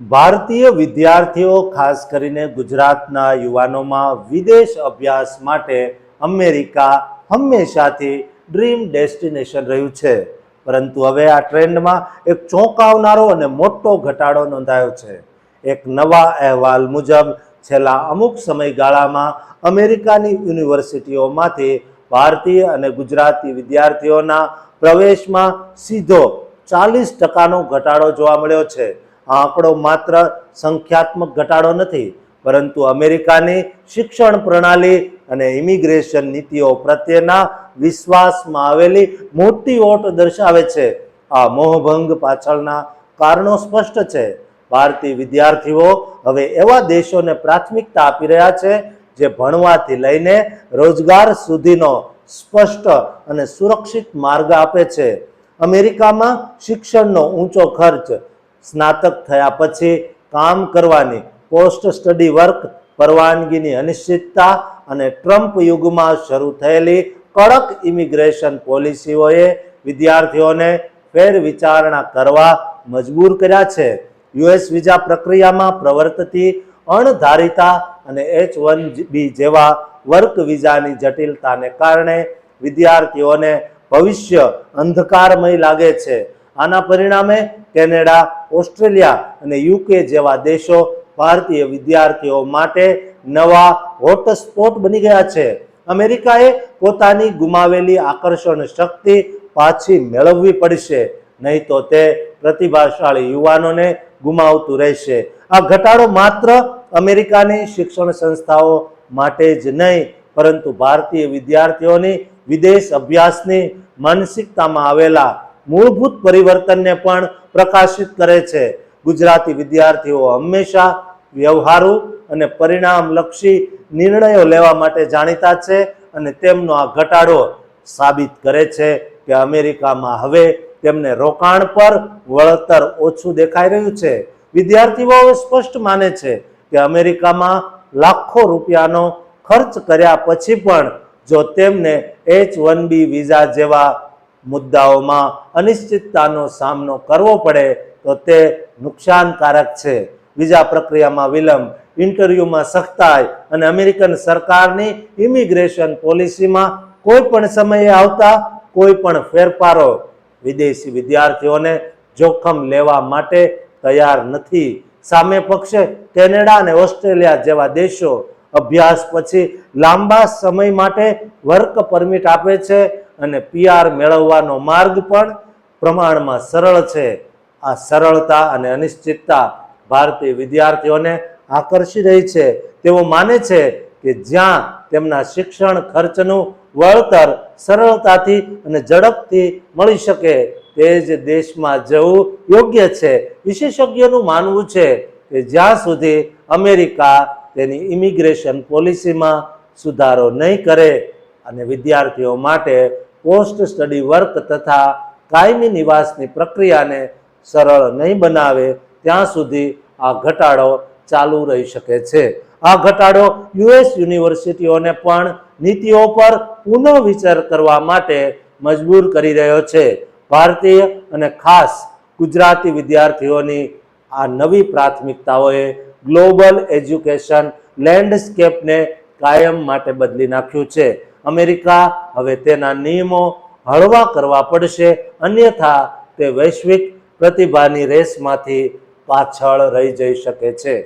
ભારતીય વિદ્યાર્થીઓ, ખાસ કરીને ગુજરાતના યુવાનોમાં વિદેશ અભ્યાસ માટે અમેરિકા હંમેશાથી ડ્રીમ ડેસ્ટિનેશન રહ્યું છે. પરંતુ હવે આ ટ્રેન્ડમાં એક ચોંકાવનારો અને મોટો ઘટાડો નોંધાયો છે. એક નવા અહેવાલ મુજબ, છેલ્લા અમુક સમયગાળામાં અમેરિકાની યુનિવર્સિટીઓમાંથી ભારતીય અને ગુજરાતી વિદ્યાર્થીઓના પ્રવેશમાં સીધો ચાલીસ ટકાનો ઘટાડો જોવા મળ્યો છે. આ આંકડો માત્ર સંખ્યાત્મક ઘટાડો નથી, પરંતુ અમેરિકાની શિક્ષણ પ્રણાલી અને ઇમિગ્રેશન નીતિઓ પ્રત્યેના વિશ્વાસમાં આવેલી મોટી ઓટ દર્શાવે છે. આ મોહભંગ પાછળના કારણો સ્પષ્ટ છે. ભારતીય વિદ્યાર્થીઓ હવે એવા દેશોને પ્રાથમિકતા આપી રહ્યા છે જે ભણવાથી લઈને રોજગાર સુધીનો સ્પષ્ટ અને સુરક્ષિત માર્ગ આપે છે. અમેરિકામાં શિક્ષણનો ઊંચો ખર્ચ સ્નાતક થયા પછી કામ કરવાની પોસ્ટ સ્ટડી વર્ક પરવાનગીની અનિશ્ચિતતા અને ટ્રમ્પ યુગમાં શરૂ થયેલી કડક ઇમિગ્રેશન પોલિસીઓએ વિદ્યાર્થીઓને ફેર વિચારણા કરવા મજબૂર કર્યા છે. યુએસ વિઝા પ્રક્રિયામાં પ્રવર્તતી અણધારિતા અને એચ વન બી જેવા વર્ક વિઝાની જટિલતાને કારણે વિદ્યાર્થીઓને ભવિષ્ય અંધકારમય લાગે છે. આના પરિણામે કેનેડા, ઓસ્ટ્રેલિયા અને યુકે જેવા દેશો ભારતીય વિદ્યાર્થીઓ માટે નવા હોટસ્પોટ બની ગયા છે. અમેરિકાએ પોતાની ગુમાવેલી આકર્ષણ શક્તિ પાછી મેળવવી પડશે, નહીં તો તે પ્રતિભાશાળી યુવાનોને ગુમાવતું રહેશે. આ ઘટાડો માત્ર અમેરિકાની શિક્ષણ સંસ્થાઓ માટે જ નહીં, પરંતુ ભારતીય વિદ્યાર્થીઓની વિદેશ અભ્યાસની માનસિકતામાં આવેલા મૂળભૂત પરિવર્તનને પણ પ્રકાશિત કરે છે. ગુજરાતી વિદ્યાર્થીઓ હંમેશા વ્યવહારુ અને પરિણામલક્ષી નિર્ણયો લેવા માટે જાણીતા છે અને તેમનો આ ઘટાડો સાબિત કરે છે કે અમેરિકામાં હવે તેમને રોકાણ પર વળતર ઓછું દેખાઈ રહ્યું છે. વિદ્યાર્થીઓ સ્પષ્ટ માને છે કે અમેરિકામાં લાખો રૂપિયાનો ખર્ચ કર્યા પછી પણ જો તેમને એચ વન બી વિઝા જેવા મુદ્દાઓમાં અનિશ્ચિતતાનો સામનો કરવો પડે તો તે નુકસાનકારક છે. વિઝા પ્રક્રિયામાં વિલંબ, ઇન્ટરવ્યૂમાં સખ્તાઈ અને અમેરિકન સરકારની ઇમિગ્રેશન પોલિસીમાં કોઈ પણ સમયે આવતા કોઈ પણ ફેરફારો વિદેશી વિદ્યાર્થીઓને જોખમ લેવા માટે તૈયાર નથી. સામે પક્ષે કેનેડા અને ઓસ્ટ્રેલિયા જેવા દેશો અભ્યાસ પછી લાંબા સમય માટે વર્ક પરમિટ આપે છે અને પીઆર મેળવવાનો માર્ગ પણ પ્રમાણમાં સરળ છે. આ સરળતા અને અનિશ્ચિતતા ભારતીય વિદ્યાર્થીઓને આકર્ષી રહી છે. તેઓ માને છે કે જ્યાં તેમના શિક્ષણ ખર્ચનું વળતર સરળતાથી અને ઝડપથી મળી શકે, તે જ દેશમાં જવું યોગ્ય છે. વિશેષજ્ઞોનું માનવું છે કે જ્યાં સુધી અમેરિકા તેની ઇમિગ્રેશન પોલિસીમાં સુધારો નહીં કરે અને વિદ્યાર્થીઓ માટે પોસ્ટ સ્ટડી વર્ક તથા કાયમી નિવાસની પ્રક્રિયાને સરળ નહીં બનાવે, ત્યાં સુધી આ ઘટાડો ચાલુ રહી શકે છે. આ ઘટાડો યુએસ યુનિવર્સિટીઓને પણ નીતિઓ પર પુનઃ વિચાર કરવા માટે મજબૂર કરી રહ્યો છે. ભારતીય અને ખાસ ગુજરાતી વિદ્યાર્થીઓની આ નવી પ્રાથમિકતાઓએ ગ્લોબલ એજ્યુકેશન લેન્ડસ્કેપને કાયમ માટે બદલી નાખ્યું છે. અમેરિકા. હવે તેના નિયમો હળવા કરવા પડશે. અન્યથા તે વૈશ્વિક પ્રતિભાની રેસમાંથી પાછળ રહી જઈ શકે છે.